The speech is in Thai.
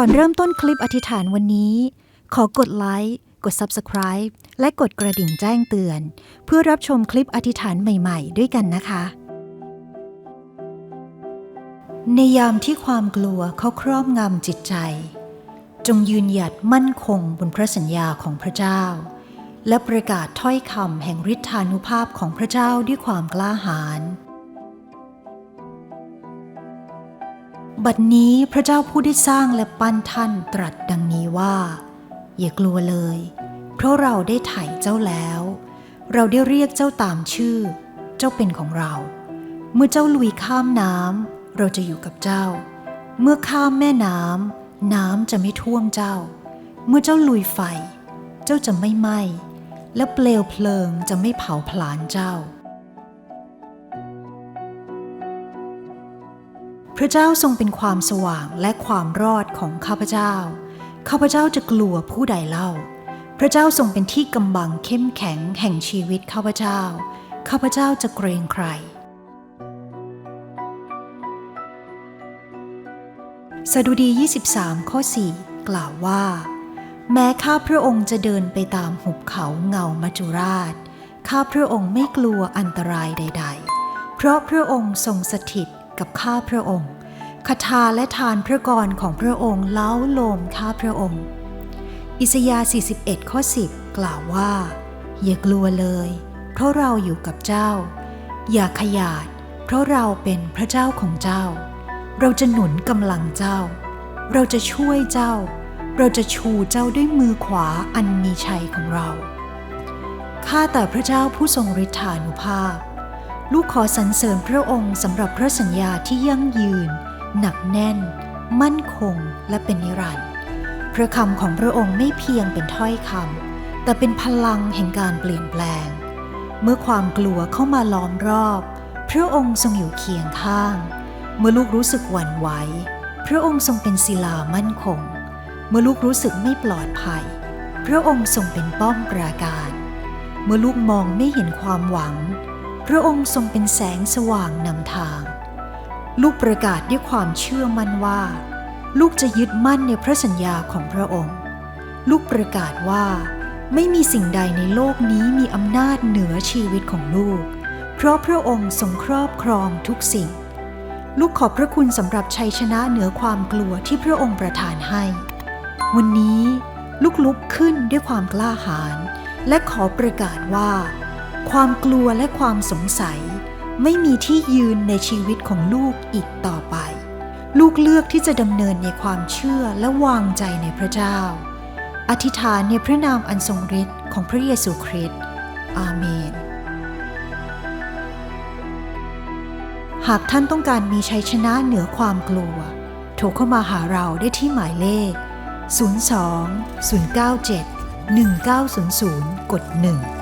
ก่อนเริ่มต้นคลิปอธิษฐานวันนี้ ขอกดไลค์กด Subscribe และกดกระดิ่งแจ้งเตือน เพื่อรับชมคลิปอธิษฐานใหม่ๆ ด้วยกันนะคะ ในยามที่ความกลัวเขาครอบงำจิตใจ จงยืนหยัดมั่นคงบนพระสัญญาของพระเจ้า และประกาศถ้อยคำแห่งฤทธานุภาพของพระเจ้าด้วยความกล้าหาญ บัดนี้พระเจ้าผู้ได้สร้างและปั้นท่านตรัสดังนี้ว่า อย่ากลัวเลย เพราะเราได้ไถ่เจ้าแล้ว เราได้เรียกเจ้าตามชื่อ เจ้าเป็นของเรา เมื่อเจ้าลุยข้ามน้ำเราจะอยู่กับเจ้า เมื่อข้ามแม่น้ำน้ำจะไม่ท่วมเจ้า เมื่อเจ้าลุยไฟ เจ้าจะไม่ไหม้และเปลวเพลิงจะไม่เผาผลาญเจ้า พระเจ้าทรงเป็นความสว่างและความรอดของข้าพเจ้า ข้าพเจ้าจะกลัวผู้ใดเล่า พระเจ้าทรงเป็นที่กำบังเข้มแข็งแห่งชีวิตข้าพเจ้า ข้าพเจ้าจะเกรงใคร สดุดี 23 ข้อ 4 กล่าวว่า แม้ข้าพระองค์จะเดินไปตามหุบเขาเงามัจจุราช ข้าพระองค์ไม่กลัวอันตรายใด ๆ เพราะพระองค์ทรงสถิตกับข้าพระองค์ คาถาและทานพระกรของพระองค์เล้าโลมข้าพระองค์ อิสยาห์41ข้อ10 กล่าวว่า อย่ากลัวเลย เพราะเราอยู่กับเจ้า อย่าขยาด เพราะเราเป็นพระเจ้าของเจ้า เราจะหนุนกำลังเจ้า เราจะช่วยเจ้า เราจะชูเจ้าด้วยมือขวาอันมีชัยของเรา ข้าแต่พระเจ้าผู้ทรงฤทธานุภาพ ลูกขอสรรเสริญพระองค์สำหรับพระสัญญาที่ยั่งยืน หนักแน่น มั่นคงและเป็นนิรันดร์พระคำของพระองค์ไม่เพียงเป็นถ้อยคำแต่เป็นพลังแห่งการเปลี่ยนแปลง เมื่อความกลัวเข้ามาล้อมรอบ พระองค์ทรงอยู่เคียงข้าง เมื่อลูกรู้สึกหวั่นไหวพระองค์ทรงเป็นศิลามั่นคง เมื่อลูกรู้สึกไม่ปลอดภัย พระองค์ทรงเป็นป้อมปราการ เมื่อลูกมองไม่เห็นความหวัง พระองค์ทรงเป็นแสงสว่างนำทาง ลูกประกาศด้วยความเชื่อมั่นว่า ลูกจะยึดมั่นในพระสัญญาของพระองค์ ลูกประกาศว่า ไม่มีสิ่งใดในโลกนี้มีอำนาจเหนือชีวิตของลูก เพราะพระองค์ทรงครอบครองทุกสิ่ง ลูกขอบพระคุณสำหรับชัยชนะเหนือความกลัวที่พระองค์ประทานให้ วันนี้ลูกลุกขึ้นด้วยความกล้าหาญและขอประกาศว่า ความกลัวและความสงสัย ไม่มีที่ยืนในชีวิตของลูกอีกต่อไป ลูกเลือกที่จะดำเนินในความเชื่อและวางใจในพระเจ้า อธิษฐานในพระนามอันทรงฤทธิ์ของพระเยซูคริสต์อาเมน หากท่านต้องการมีชัยชนะเหนือความกลัว โทรเข้ามาหาเราได้ที่หมายเลข 02 097 1900 กด 1